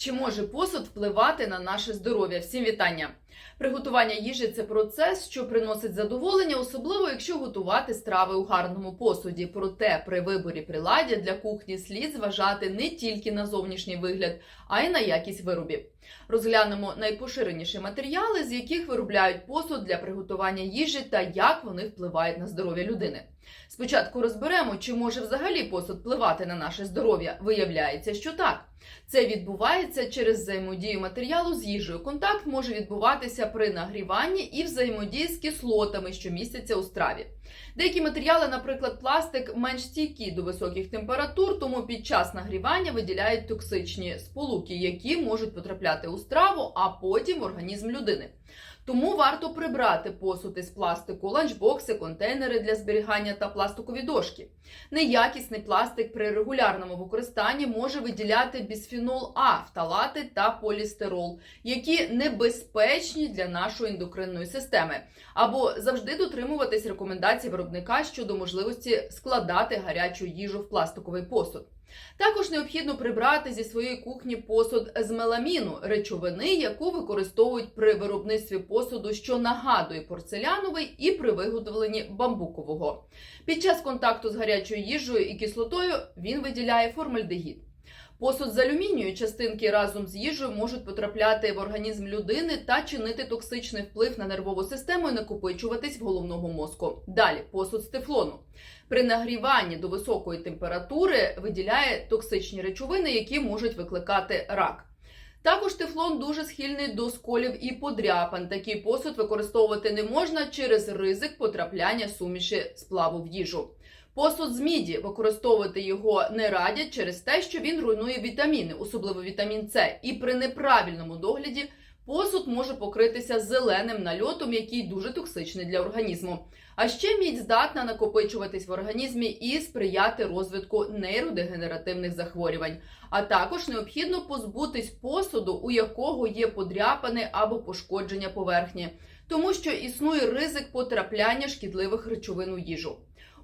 Чи може посуд впливати на наше здоров'я? Всім вітання! Приготування їжі це процес, що приносить задоволення, особливо якщо готувати страви у гарному посуді. Проте при виборі приладдя для кухні слід зважати не тільки на зовнішній вигляд, а й на якість виробів. Розглянемо найпоширеніші матеріали, з яких виробляють посуд для приготування їжі та як вони впливають на здоров'я людини. Спочатку розберемо, чи може взагалі посуд впливати на наше здоров'я. Виявляється, що так. Це відбувається через взаємодію матеріалу з їжею. Контакт може відбуватися при нагріванні і взаємодії з кислотами, що містяться у страві. Деякі матеріали, наприклад, пластик, менш стійкі до високих температур, тому під час нагрівання виділяють токсичні сполуки, які можуть потрапляти у страву, а потім в організм людини. Тому варто прибрати посуд із пластику, ланчбокси, контейнери для зберігання та пластикові дошки. Неякісний пластик при регулярному використанні може виділяти бісфенол А, фталати та полістирол, які небезпечні для нашої ендокринної системи, або завжди дотримуватись рекомендацій виробника щодо можливості складати гарячу їжу в пластиковий посуд. Також необхідно прибрати зі своєї кухні посуд з меламіну, речовини, яку використовують при виробництві посуду, що нагадує порцеляновий, і при виготовленні бамбукового. Під час контакту з гарячою їжею і кислотою він виділяє формальдегід. Посуд з алюмінію частинки разом з їжею можуть потрапляти в організм людини та чинити токсичний вплив на нервову систему і накопичуватись в головного мозку. Далі посуд з тефлону. При нагріванні до високої температури виділяє токсичні речовини, які можуть викликати рак. Також тефлон дуже схильний до сколів і подряпин. Такий посуд використовувати не можна через ризик потрапляння суміші сплаву в їжу. Посуд з міді використовувати його не радять через те, що він руйнує вітаміни, особливо вітамін С, і при неправильному догляді посуд може покритися зеленим нальотом, який дуже токсичний для організму. А ще мідь здатна накопичуватись в організмі і сприяти розвитку нейродегенеративних захворювань. А також необхідно позбутись посуду, у якого є подряпини або пошкодження поверхні, тому що існує ризик потрапляння шкідливих речовин у їжу.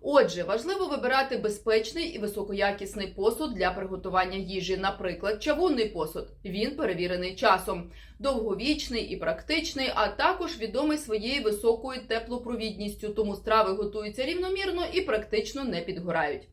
Отже, важливо вибирати безпечний і високоякісний посуд для приготування їжі. Наприклад, чавунний посуд. Він перевірений часом, довговічний і практичний, а також відомий своєю високою теплопровідністю, тому страви готуються рівномірно і практично не підгорають.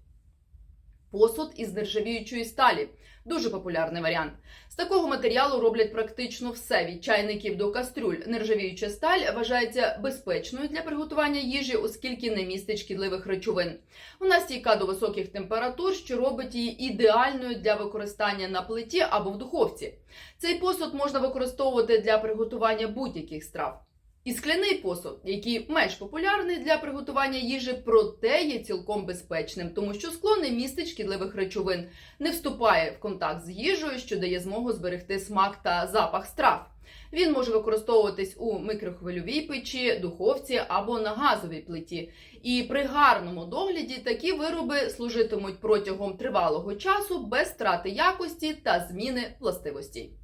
Посуд із нержавіючої сталі дуже популярний варіант. З такого матеріалу роблять практично все від чайників до кастрюль. Нержавіюча сталь вважається безпечною для приготування їжі, оскільки не містить шкідливих речовин. Вона стійка до високих температур, що робить її ідеальною для використання на плиті або в духовці. Цей посуд можна використовувати для приготування будь-яких страв. І скляний посуд, який менш популярний для приготування їжі, проте є цілком безпечним, тому що скло не містить шкідливих речовин, не вступає в контакт з їжею, що дає змогу зберегти смак та запах страв. Він може використовуватись у микрохвильовій печі, духовці або на газовій плиті. І при гарному догляді такі вироби служитимуть протягом тривалого часу без страти якості та зміни властивостей.